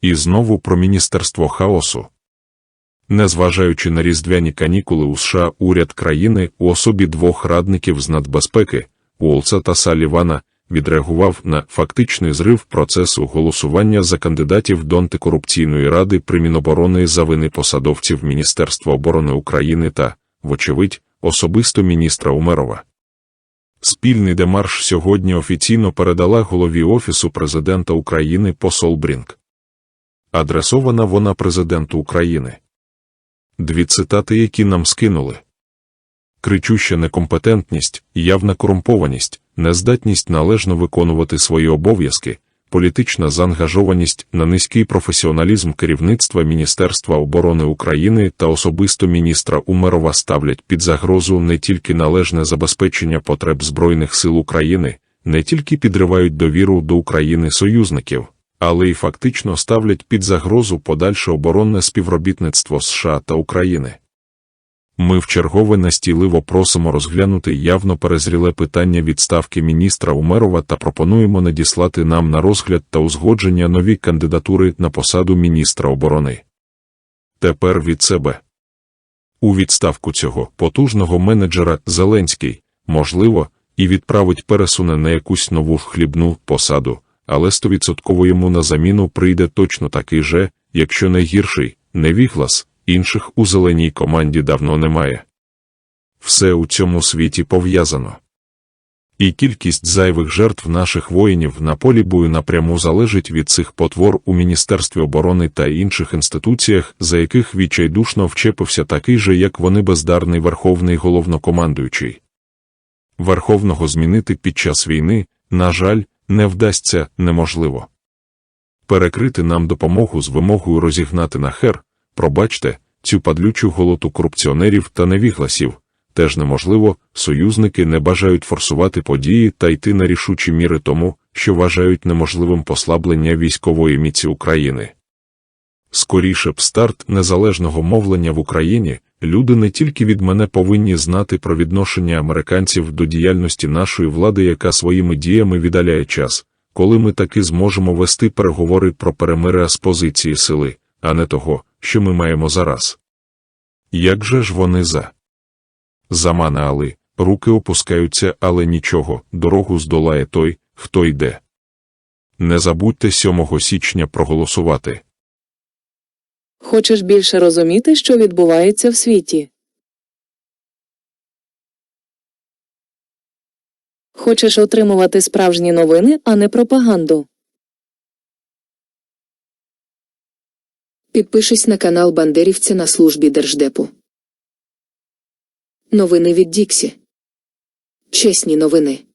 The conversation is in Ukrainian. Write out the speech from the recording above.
І знову про Міністерство хаосу. Незважаючи на різдвяні канікули у США, уряд країни у особі двох радників з надбезпеки Уолса та Салівана відреагував на фактичний зрив процесу голосування за кандидатів до антикорупційної ради при Міноборони за вини посадовців Міністерства оборони України та, вочевидь, особисто міністра Умерова. Спільний демарш сьогодні офіційно передала голові Офісу президента України посол Брінк. Адресована вона президенту України. Дві цитати, які нам скинули. Кричуща некомпетентність, явна корумпованість, нездатність належно виконувати свої обов'язки, політична заангажованість на низький професіоналізм керівництва Міністерства оборони України та особисто міністра Умерова ставлять під загрозу не тільки належне забезпечення потреб Збройних сил України, не тільки підривають довіру до України союзників, але й фактично ставлять під загрозу подальше оборонне співробітництво США та України. Ми вчергове настійливо просимо розглянути явно перезріле питання відставки міністра Умерова та пропонуємо надіслати нам на розгляд та узгодження нові кандидатури на посаду міністра оборони. Тепер від себе. У відставку цього потужного менеджера Зеленський, можливо, і відправить пересуне на якусь нову хлібну посаду, але стовідсотково йому на заміну прийде точно такий же, якщо не гірший, невіглас, інших у зеленій команді давно немає. Все у цьому світі пов'язано. І кількість зайвих жертв наших воїнів на полі бою напряму залежить від цих потвор у Міністерстві оборони та інших інституціях, за яких відчайдушно вчепився такий же, як вони бездарний верховний головнокомандуючий. Верховного змінити під час війни, на жаль, не вдасться неможливо. Перекрити нам допомогу з вимогою розігнати на хер, пробачте, цю падлючу голоту корупціонерів та невігласів, теж неможливо, союзники не бажають форсувати події та йти на рішучі міри тому, що вважають неможливим послаблення військової міці України. Скоріше б старт незалежного мовлення в Україні, люди не тільки від мене повинні знати про відношення американців до діяльності нашої влади, яка своїми діями віддаляє час, коли ми таки зможемо вести переговори про перемиря з позиції сили, а не того, що ми маємо зараз. Як же ж вони за? Заманали, руки опускаються, але нічого, дорогу здолає той, хто йде. Не забудьте 7 січня проголосувати. Хочеш більше розуміти, що відбувається в світі? Хочеш отримувати справжні новини, а не пропаганду? Підпишись на канал Бандерівця на службі Держдепу. Новини від Діксі. Чесні новини.